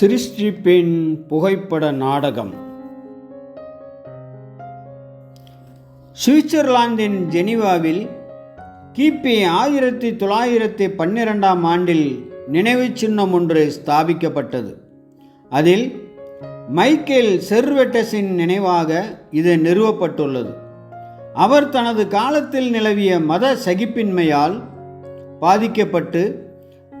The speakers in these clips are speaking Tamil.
சிருஷ்டிப்பின் புகைப்பட நாடகம். சுவிட்சர்லாந்தின் ஜெனீவாவில் கிபி ஆயிரத்தி தொள்ளாயிரத்தி பன்னிரெண்டாம் ஆண்டில் நினைவுச் சின்னம் ஒன்று ஸ்தாபிக்கப்பட்டது. அதில் மைக்கேல் செர்வெட்டஸின் நினைவாக இது நிறுவப்பட்டுள்ளது. அவர் தனது காலத்தில் நிலவிய மத சகிப்பின்மையால் பாதிக்கப்பட்டு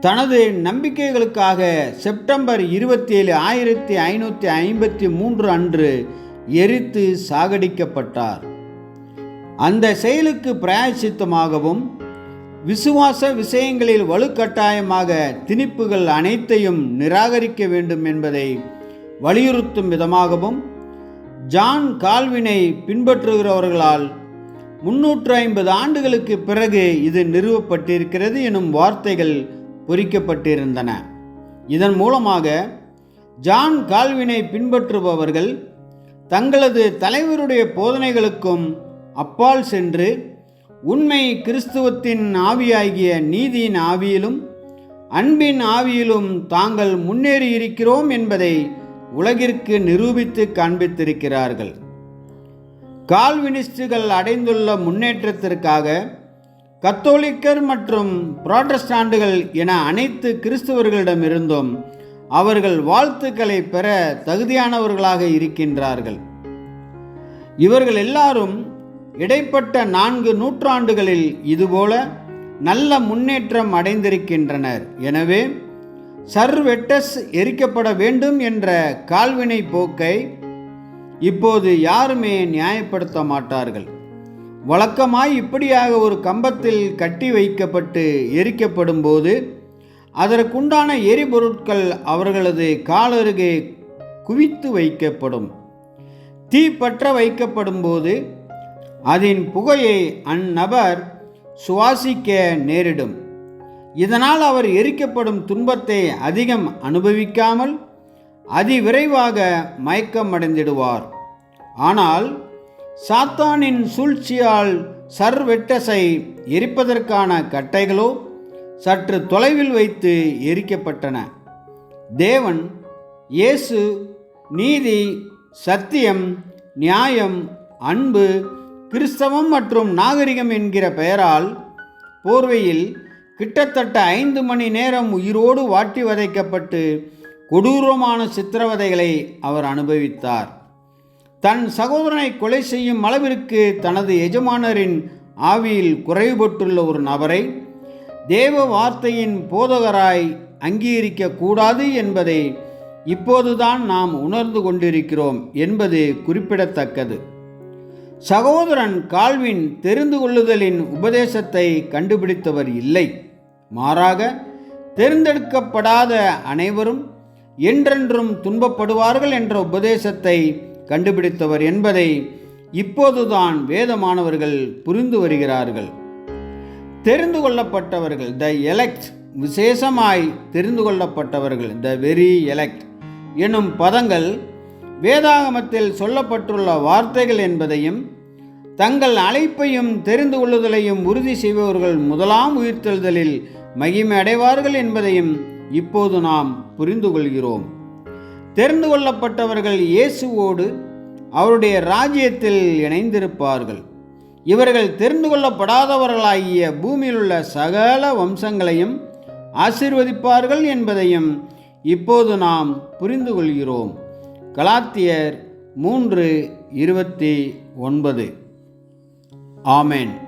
தனது நம்பிக்கைகளுக்காக செப்டம்பர் இருபத்தி ஏழு ஆயிரத்தி ஐநூற்றி ஐம்பத்தி மூன்று அன்று எரித்து சாகடிக்கப்பட்டார். அந்த செயலுக்கு பிராயசித்தமாகவும் விசுவாச விஷயங்களில் வலுக்கட்டாயமாக திணிப்புகள் அனைத்தையும் நிராகரிக்க வேண்டும் என்பதை வலியுறுத்தும் விதமாகவும் ஜான் கால்வினை பின்பற்றுகிறவர்களால் முன்னூற்று ஐம்பது ஆண்டுகளுக்கு பிறகு இது நிறுவப்பட்டிருக்கிறது எனும் வார்த்தைகள் பொறிக்கப்பட்டிருந்தன. இதன் மூலமாக ஜான் கால்வினை பின்பற்றுபவர்கள் தங்களது தலைவருடைய போதனைகளுக்கும் அப்பால் சென்று உண்மை கிறிஸ்துவத்தின் ஆவியாகிய நீதியின் ஆவியிலும் அன்பின் ஆவியிலும் தாங்கள் முன்னேறி இருக்கிறோம் என்பதை உலகிற்கு நிரூபித்து காண்பித்திருக்கிறார்கள். கால்வினிஸ்டுகள் அடைந்துள்ள முன்னேற்றத்திற்காக கத்தோலிக்கர் மற்றும் புராட்டஸ்டாண்டுகள் என அனைத்து கிறிஸ்தவர்களிடமிருந்தும் அவர்கள் வாழ்த்துக்களை பெற தகுதியானவர்களாக இருக்கின்றார்கள். இவர்கள் எல்லாரும் இடைப்பட்ட நான்கு நூற்றாண்டுகளில் இதுபோல நல்ல முன்னேற்றம் அடைந்திருக்கின்றனர். எனவே சர்வெட்டஸ் எரிக்கப்பட வேண்டும் என்ற கால்வினை போக்கை இப்போது யாருமே நியாயப்படுத்த மாட்டார்கள். வழக்கமாய் இப்படியாக ஒரு கம்பத்தில் கட்டி வைக்கப்பட்டு எரிக்கப்படும் போது அதற்குண்டான எரிபொருட்கள் அவர்களது காலருகே குவித்து வைக்கப்படும். தீ பற்ற வைக்கப்படும் போது அதன் புகையை அந்நபர் சுவாசிக்க நேரிடும். இதனால் அவர் எரிக்கப்படும் துன்பத்தை அதிகம் அனுபவிக்காமல் அதிவிரைவாக மயக்கமடைந்திடுவார். ஆனால் சாத்தானின் சூழ்ச்சியால் சர்வெட்டஸை எரிப்பதற்கான கட்டைகளோ சற்று தொலைவில் வைத்து எரிக்கப்பட்டன. தேவன் இயேசு நீதி சத்தியம் நியாயம் அன்பு கிறிஸ்தவம் மற்றும் நாகரிகம் என்கிற பெயரால் போர்வையில் கிட்டத்தட்ட ஐந்து மணி நேரம் உயிரோடு வாட்டி வதைக்கப்பட்டு கொடூரமான சித்திரவதைகளை அவர் அனுபவித்தார். தன் சகோதரனை கொலை செய்யும் அளவிற்கு தனது எஜமானரின் ஆவியில் குறைவுபட்டுள்ள ஒரு நபரை தேவ வார்த்தையின் போதகராய் அங்கீகரிக்க கூடாது என்பதை இப்போதுதான் நாம் உணர்ந்து கொண்டிருக்கிறோம் என்பது குறிப்பிடத்தக்கது. சகோதரன் கால்வின் தெரிந்து கொள்ளுதலின் உபதேசத்தை கண்டுபிடித்தவர் இல்லை. மாறாக தேர்ந்தெடுக்கப்படாத அனைவரும் என்றென்றும் துன்பப்படுவார்கள் என்ற உபதேசத்தை கண்டுபிடித்தவர் என்பதை இப்போதுதான் வேதமானவர்கள் புரிந்து வருகிறார்கள். தெரிந்து கொள்ளப்பட்டவர்கள் த எலெக்ட் விசேஷமாய் தெரிந்து கொள்ளப்பட்டவர்கள் த வெரி எலெக்ட் எனும் பதங்கள் வேதாகமத்தில் சொல்லப்பட்டுள்ள வார்த்தைகள் என்பதையும் தங்கள் அழைப்பையும் தெரிந்து கொள்ளுதலையும் உறுதி செய்பவர்கள் முதலாம் உயிர்த்தெழுதலில் மகிமை அடைவார்கள் என்பதையும் இப்போது நாம் புரிந்து கொள்கிறோம். தெரிந்து கொள்ளப்பட்டவர்கள் இயேசுவோடு அவருடைய ராஜ்யத்தில் இணைந்திருப்பார்கள். இவர்கள் தெரிந்து கொள்ளப்படாதவர்களாகிய பூமியில் உள்ள சகல வம்சங்களையும் ஆசிர்வதிப்பார்கள் என்பதையும் இப்போது நாம் புரிந்து கொள்கிறோம். கலாத்தியர் மூன்று இருபத்தி ஒன்பது. ஆமேன்.